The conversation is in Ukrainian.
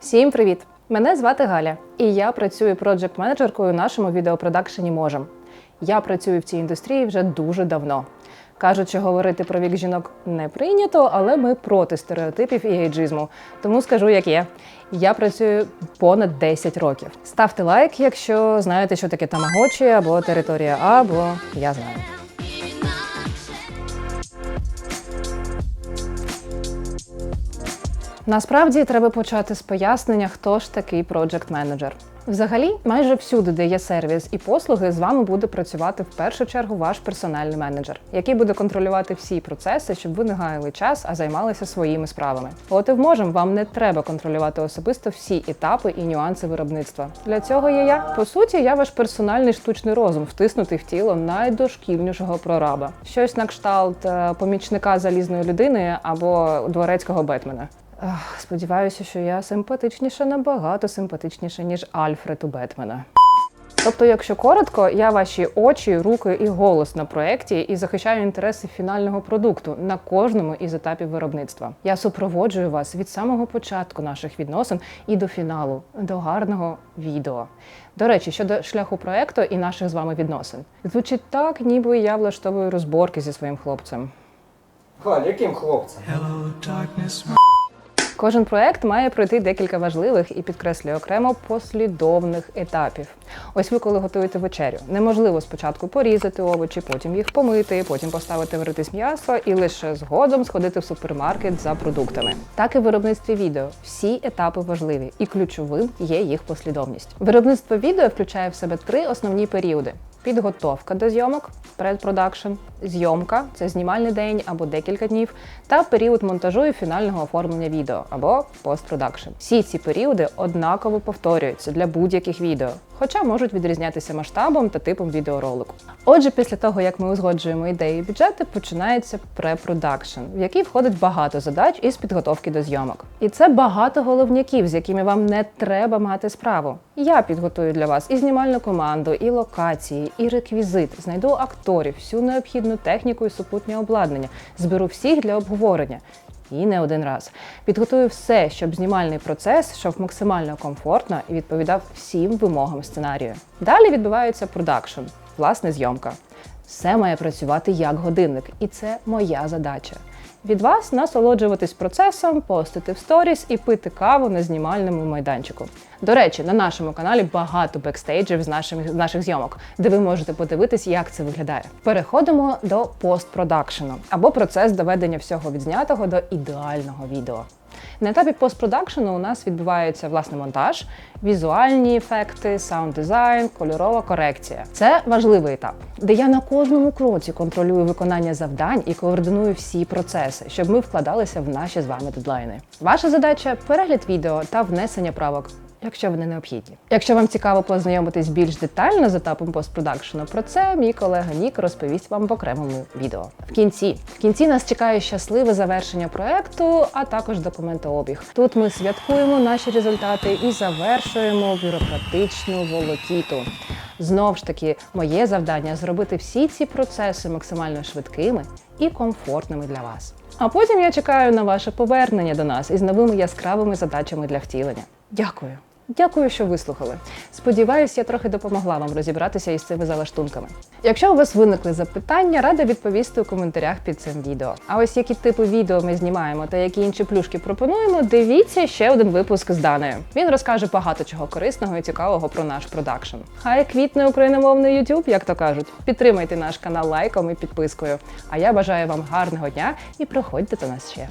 Всім привіт! Мене звати Галя, і я працюю проджект-менеджеркою у нашому відеопродакшені Можем. Я працюю в цій індустрії вже дуже давно. Кажуть, що говорити про вік жінок не прийнято, але ми проти стереотипів і ейджизму. Тому скажу, як є. Я працюю понад 10 років. Ставте лайк, якщо знаєте, що таке тамагочі, або територія або я знаю. Насправді треба почати з пояснення, хто ж такий проджект менеджер. Взагалі, майже всюди, де є сервіс і послуги, з вами буде працювати в першу чергу ваш персональний менеджер, який буде контролювати всі процеси, щоб ви не гаяли час, а займалися своїми справами. От і вможем, вам не треба контролювати особисто всі етапи і нюанси виробництва. Для цього є я. По суті, я ваш персональний штучний розум, втиснутий в тіло найдошкільнішого прораба. Щось на кшталт е, помічника залізної людини або дворецького Бетмена. Ах, сподіваюся, що я симпатичніша, набагато симпатичніша, ніж Альфред у Бетмена. Тобто, якщо коротко, я ваші очі, руки і голос на проєкті і захищаю інтереси фінального продукту на кожному із етапів виробництва. Я супроводжую вас від самого початку наших відносин і до фіналу, до гарного відео. До речі, щодо шляху проекту і наших з вами відносин, звучить так, ніби я влаштовую розборки зі своїм хлопцем. Галь, яким хлопцем? Кожен проект має пройти декілька важливих і підкреслюю окремо послідовних етапів. Ось ви, коли готуєте вечерю, неможливо спочатку порізати овочі, потім їх помити, потім поставити варитись м'ясо і лише згодом сходити в супермаркет за продуктами. Так і в виробництві відео. Всі етапи важливі, і ключовим є їх послідовність. Виробництво відео включає в себе три основні періоди. Підготовка до зйомок, предпродакшн, зйомка це знімальний день або декілька днів, та період монтажу і фінального оформлення відео або постпродакшн. Всі ці періоди однаково повторюються для будь-яких відео, хоча можуть відрізнятися масштабом та типом відеоролику. Отже, після того як ми узгоджуємо ідеї і бюджети, починається препродакшн, в який входить багато задач із підготовки до зйомок. І це багато головняків, з якими вам не треба мати справу. Я підготую для вас і знімальну команду, і локації, і реквізит. Знайду акторів, всю необхідну техніку і супутнє обладнання. Зберу всіх для обговорення. І не один раз підготую все, щоб знімальний процес йшов максимально комфортно і відповідав всім вимогам сценарію. Далі відбувається продакшн, власне, зйомка. Все має працювати як годинник, і це моя задача. Від вас насолоджуватись процесом, постити в сторіс і пити каву на знімальному майданчику. До речі, на нашому каналі багато бекстейджів з наших, з наших зйомок, де ви можете подивитись, як це виглядає. Переходимо до постпродакшену або процес доведення всього відзнятого до ідеального відео. На етапі постпродакшену у нас відбувається власне монтаж, візуальні ефекти, саунд-дизайн, кольорова корекція. Це важливий етап, де я на кожному кроці контролюю виконання завдань і координую всі процеси, щоб ми вкладалися в наші з вами дедлайни. Ваша задача перегляд відео та внесення правок. Якщо вони необхідні. Якщо вам цікаво познайомитись більш детально з етапом постпродакшену, про це мій колега Нік розповість вам в окремому відео. В кінці в кінці нас чекає щасливе завершення проекту, а також документообіг. Тут ми святкуємо наші результати і завершуємо бюрократичну волокіту. Знов ж таки, моє завдання зробити всі ці процеси максимально швидкими і комфортними для вас. А потім я чекаю на ваше повернення до нас із новими яскравими задачами для втілення. Дякую. Дякую, що вислухали. Сподіваюсь, я трохи допомогла вам розібратися із цими залаштунками. Якщо у вас виникли запитання, рада відповісти у коментарях під цим відео. А ось які типи відео ми знімаємо та які інші плюшки пропонуємо, дивіться ще один випуск з Даною. Він розкаже багато чого корисного і цікавого про наш продакшн. Хай квітне україномовний YouTube, як то кажуть. Підтримайте наш канал лайком і підпискою. А я бажаю вам гарного дня і приходьте до нас ще.